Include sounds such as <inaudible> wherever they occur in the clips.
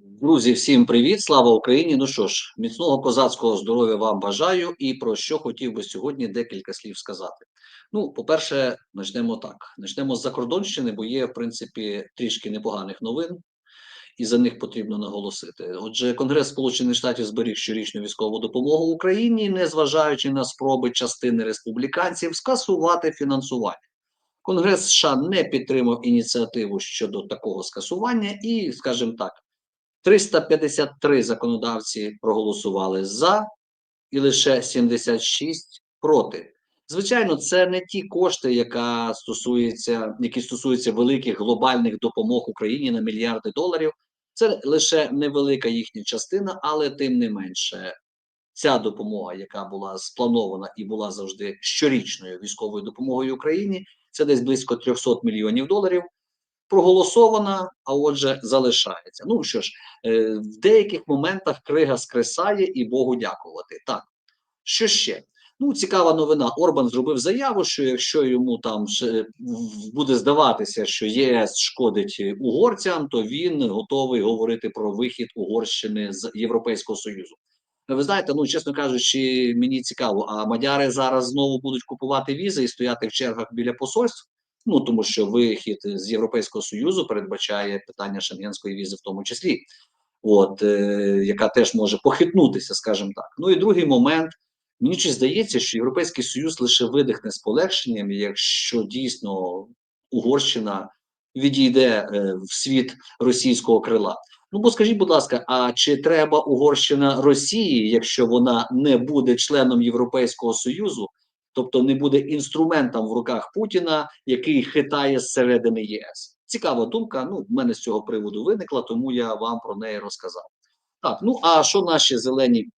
Друзі, всім привіт! Слава Україні! Ну що ж, міцного козацького здоров'я вам бажаю, і про що хотів би сьогодні декілька слів сказати. Ну, по-перше, почнемо так: почнемо з закордонщини, бо є, в принципі, трішки непоганих новин, і за них потрібно наголосити. Отже, Конгрес Сполучених Штатів зберіг щорічну військову допомогу Україні, незважаючи на спроби частини республіканців скасувати фінансування. Конгрес США не підтримав ініціативу щодо такого скасування, і, скажімо так. 353 законодавці проголосували за, і лише 76 проти. Звичайно, це не ті кошти, яка стосується, які стосуються великих глобальних допомог Україні на мільярди доларів. Це лише невелика їхня частина, але тим не менше, ця допомога, яка була спланована і була завжди щорічною військовою допомогою Україні, це десь близько 300 мільйонів доларів проголосована, а отже, залишається. Ну що ж, е, в деяких моментах крига скресає і Богу дякувати. Так, що ще? Ну, цікава новина. Орбан зробив заяву, що якщо йому там буде здаватися, що ЄС шкодить угорцям, то він готовий говорити про вихід Угорщини з Європейського Союзу. Ви знаєте, ну чесно кажучи, мені цікаво, а мадяри зараз знову будуть купувати візи і стояти в чергах біля посольств. Ну тому що вихід з Європейського союзу передбачає питання шенгенської візи, в тому числі, от е, яка теж може похитнутися, скажімо так. Ну і другий момент. Мені чи здається, що Європейський Союз лише видихне з полегшенням, якщо дійсно Угорщина відійде е, в світ російського крила. Ну бо скажіть, будь ласка, а чи треба Угорщина Росії, якщо вона не буде членом Європейського Союзу? Тобто не буде інструментом в руках Путіна, який хитає зсередини ЄС. Цікава думка. Ну, в мене з цього приводу виникла, тому я вам про неї розказав. Так, ну а що наші зелені?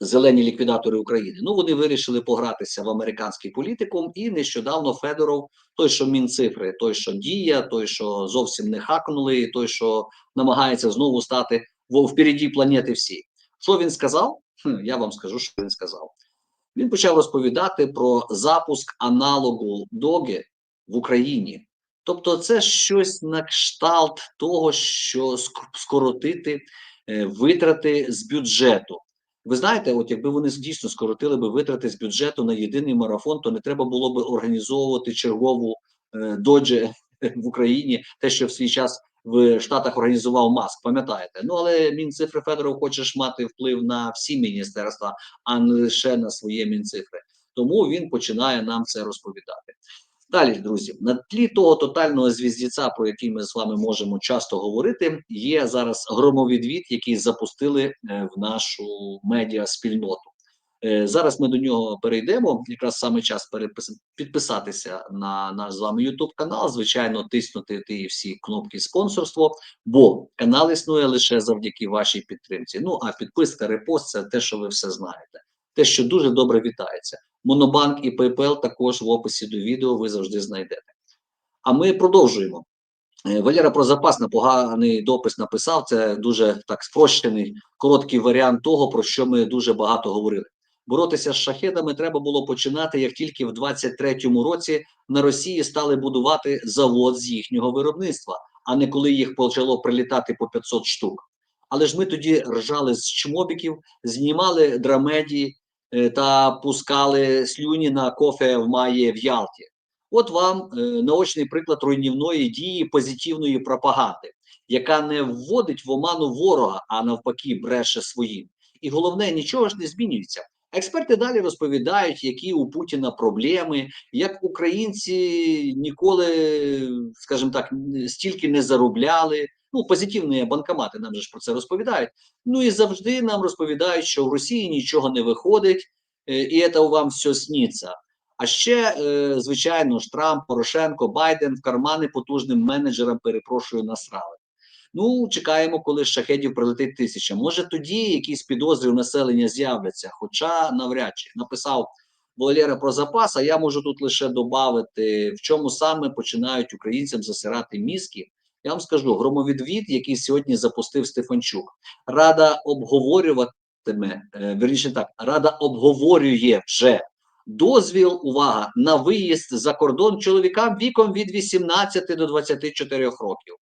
Зелені ліквідатори України. Ну вони вирішили погратися в американський політикум, і нещодавно Федоров, той, що мінцифри, той, що діє, той, що зовсім не хакнули, той, що намагається знову стати впереді планети всі. Що він сказав? Хм, я вам скажу, що він сказав. Він почав розповідати про запуск аналогу доги в Україні. Тобто, це щось на кшталт того, що скоротити е, витрати з бюджету. Ви знаєте, от якби вони дійсно скоротили би витрати з бюджету на єдиний марафон, то не треба було би організовувати чергову е, додже <laughs> в Україні, те, що в свій час в Штатах організував маск, пам'ятаєте? Ну але мінцифри Федоров хоче мати вплив на всі міністерства, а не лише на своє мінцифри. Тому він починає нам це розповідати. Далі, друзі, на тлі того тотального звіздіця, про який ми з вами можемо часто говорити, є зараз громовідвід, який запустили е, в нашу медіа спільноту. Зараз ми до нього перейдемо. Якраз саме час підписатися на наш з вами YouTube канал. Звичайно, тиснути ті всі кнопки спонсорство, бо канал існує лише завдяки вашій підтримці. Ну а підписка, репост це те, що ви все знаєте. Те, що дуже добре вітається. Монобанк і PayPal також в описі до відео ви завжди знайдете. А ми продовжуємо. Е, Валера про запас на поганий допис написав. Це дуже так спрощений, короткий варіант того, про що ми дуже багато говорили боротися з шахедами треба було починати як тільки в 23-му році на Росії стали будувати завод з їхнього виробництва, а не коли їх почало прилітати по 500 штук. Але ж ми тоді ржали з чмобіків, знімали драмедії е, та пускали слюні на кофе в має в Ялті. От вам е, наочний приклад руйнівної дії позитивної пропаганди, яка не вводить в оману ворога, а навпаки, бреше своїм. І головне, нічого ж не змінюється. Експерти далі розповідають, які у Путіна проблеми, як українці ніколи, скажімо так, стільки не заробляли. Ну, позитивні банкомати нам же ж про це розповідають. Ну і завжди нам розповідають, що в Росії нічого не виходить, е, і це вам все сніться. А ще, е, звичайно ж, Трамп, Порошенко, Байден в кармани потужним менеджерам перепрошую насрали. Ну, чекаємо, коли з шахедів прилетить тисяча. Може тоді якісь підозри у населення з'являться, хоча навряд чи написав Валера про запас. А я можу тут лише додати, в чому саме починають українцям засирати мізки. Я вам скажу громовідвід, який сьогодні запустив Стефанчук. Рада обговорюватиме, е, верніше так, рада обговорює вже дозвіл. Увага на виїзд за кордон чоловікам віком від 18 до 24 років.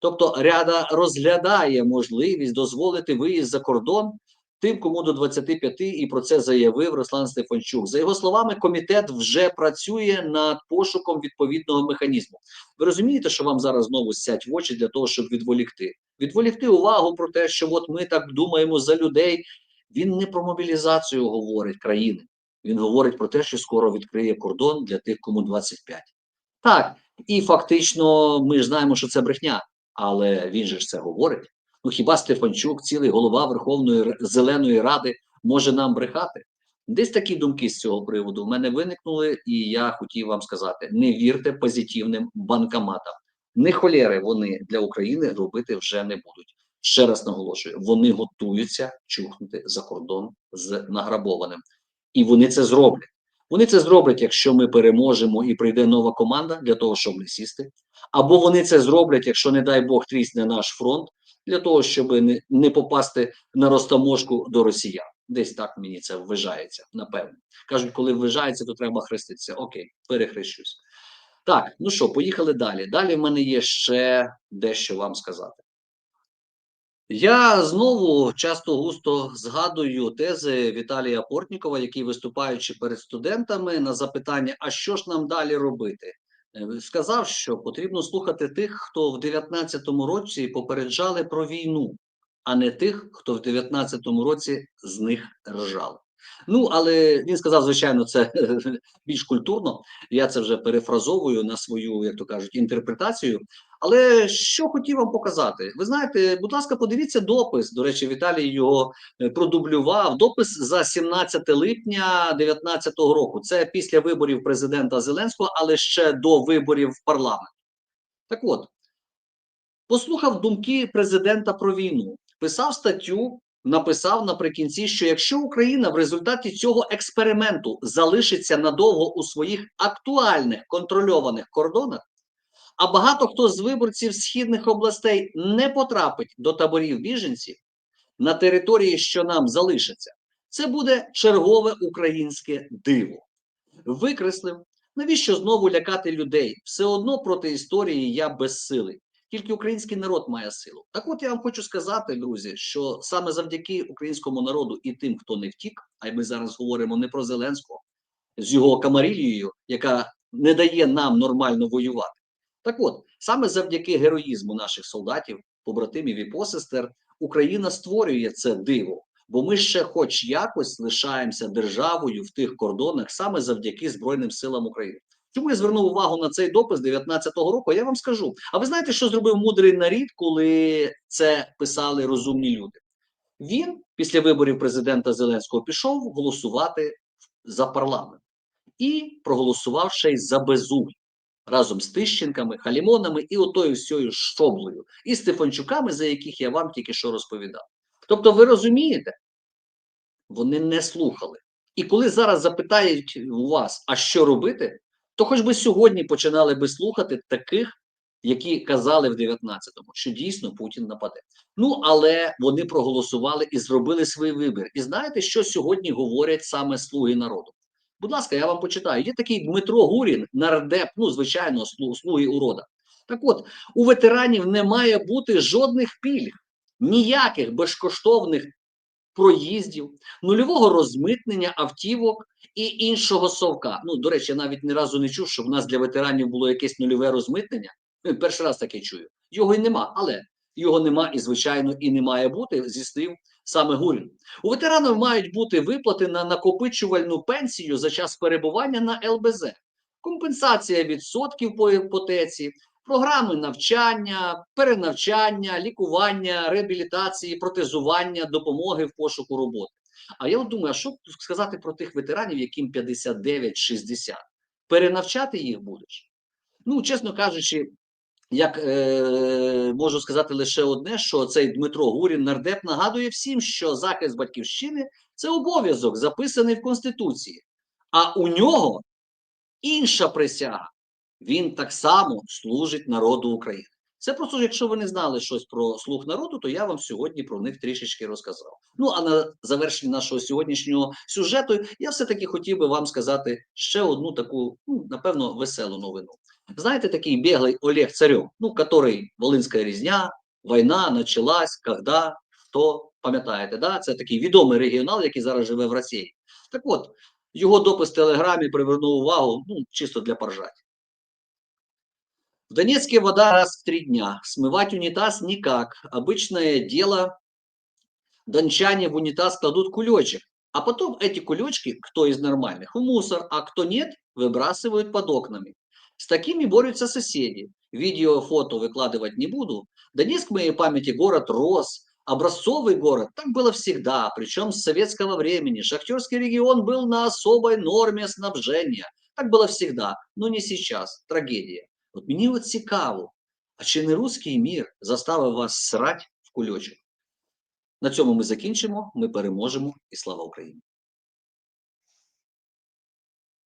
Тобто ряда розглядає можливість дозволити виїзд за кордон тим, кому до 25, і про це заявив Руслан Стефанчук. За його словами, комітет вже працює над пошуком відповідного механізму. Ви розумієте, що вам зараз знову сять в очі для того, щоб відволікти? Відволікти увагу про те, що от ми так думаємо за людей. Він не про мобілізацію говорить країни. Він говорить про те, що скоро відкриє кордон для тих, кому 25. Так, і фактично ми ж знаємо, що це брехня, але він же ж це говорить. Ну хіба Стефанчук, цілий голова Верховної Зеленої Ради, може нам брехати? Десь такі думки з цього приводу в мене виникнули, і я хотів вам сказати: не вірте позитивним банкоматам. Не холєри вони для України робити вже не будуть. Ще раз наголошую: вони готуються чухнути за кордон з награбованим, і вони це зроблять. Вони це зроблять, якщо ми переможемо і прийде нова команда для того, щоб не сісти. Або вони це зроблять, якщо, не дай Бог, трісне наш фронт, для того, щоб не, попасти на розтаможку до росіян. Десь так мені це вважається, напевно. Кажуть, коли вважається, то треба хреститися. Окей, перехрещусь. Так, ну що, поїхали далі. Далі в мене є ще дещо вам сказати. Я знову часто густо згадую тези Віталія Портнікова, який, виступаючи перед студентами на запитання, а що ж нам далі робити, е, сказав, що потрібно слухати тих, хто в 19-му році попереджали про війну, а не тих, хто в 19-му році з них ржали. Ну, але він сказав, звичайно, це <laughs> більш культурно. Я це вже перефразовую на свою, як то кажуть, інтерпретацію. Але що хотів вам показати? Ви знаєте, будь ласка, подивіться допис. До речі, Віталій його е, продублював. Допис за 17 липня 2019 року. Це після виборів президента Зеленського, але ще до виборів в парламент. Так от, послухав думки президента про війну, писав статтю. Написав наприкінці, що якщо Україна в результаті цього експерименту залишиться надовго у своїх актуальних контрольованих кордонах, а багато хто з виборців східних областей не потрапить до таборів біженців на території, що нам залишиться, це буде чергове українське диво. Викреслив, навіщо знову лякати людей? Все одно проти історії я безсилий. Тільки український народ має силу. Так от я вам хочу сказати, друзі, що саме завдяки українському народу і тим, хто не втік, а ми зараз говоримо не про Зеленського з його камарілією, яка не дає нам нормально воювати. Так от, саме завдяки героїзму наших солдатів, побратимів і посестер, Україна створює це диво, бо ми ще, хоч якось, лишаємося державою в тих кордонах саме завдяки Збройним силам України. Чому я звернув увагу на цей допис 19-го року? Я вам скажу. А ви знаєте, що зробив мудрий нарід, коли це писали розумні люди? Він після виборів президента Зеленського пішов голосувати за парламент і проголосував ще й за безугль разом з Тищенками, Халімонами і отою всією шоблею, і Стефанчуками, за яких я вам тільки що розповідав. Тобто, ви розумієте, вони не слухали. І коли зараз запитають у вас, а що робити, то хоч би сьогодні починали би слухати таких, які казали в 19-му, що дійсно Путін нападе. Ну але вони проголосували і зробили свій вибір. І знаєте, що сьогодні говорять саме слуги народу? Будь ласка, я вам почитаю. Є такий Дмитро Гурін, нардеп, ну звичайно, слуги урода. Так от, у ветеранів не має бути жодних пільг, ніяких безкоштовних проїздів, нульового розмитнення автівок і іншого совка. Ну, до речі, я навіть ні разу не чув, що в нас для ветеранів було якесь нульове розмитнення. Ну, Перший раз таке чую. Його й нема, але його нема і, звичайно, і не має бути, зіснив саме Гурін. У ветеранів мають бути виплати на накопичувальну пенсію за час перебування на ЛБЗ, компенсація відсотків по іпотеці, програми навчання, перенавчання, лікування, реабілітації, протезування, допомоги в пошуку роботи. А я от думаю, а що сказати про тих ветеранів, яким 59-60? Перенавчати їх будеш? Ну, чесно кажучи, як е, можу сказати лише одне, що цей Дмитро Гурін нардеп нагадує всім, що захист батьківщини це обов'язок, записаний в Конституції. А у нього інша присяга. Він так само служить народу України. Це просто, якщо ви не знали щось про слуг народу, то я вам сьогодні про них трішечки розказав. Ну а на завершення нашого сьогоднішнього сюжету я все-таки хотів би вам сказати ще одну таку, ну напевно, веселу новину. Знаете, такий беглый Олег Царев, ну, который Волинська різня, війна началась, когда, хто, пам'ятаєте, да? Це такий відомий регіонал, який зараз живе в Росії. Так от, його допис в Телеграмі привернув увагу, ну, чисто для поржать. В Донецке вода раз в три дня. Смывать унитаз никак. Обычное дело. Дончане в унитаз кладут кулечек. А потом эти кулечки, кто из нормальных, в мусор, а кто нет, выбрасывают под окнами. С такими борются соседи. Видео, фото выкладывать не буду. Донецк в моей памяти город рос. Образцовый город. Так было всегда, причем с советского времени. Шахтерский регион был на особой норме снабжения. Так было всегда, но не сейчас. Трагедія. От мені от цікаво, а чи не руський мір заставив вас срать в кульочок? На цьому ми закінчимо. Ми переможемо і слава Україні!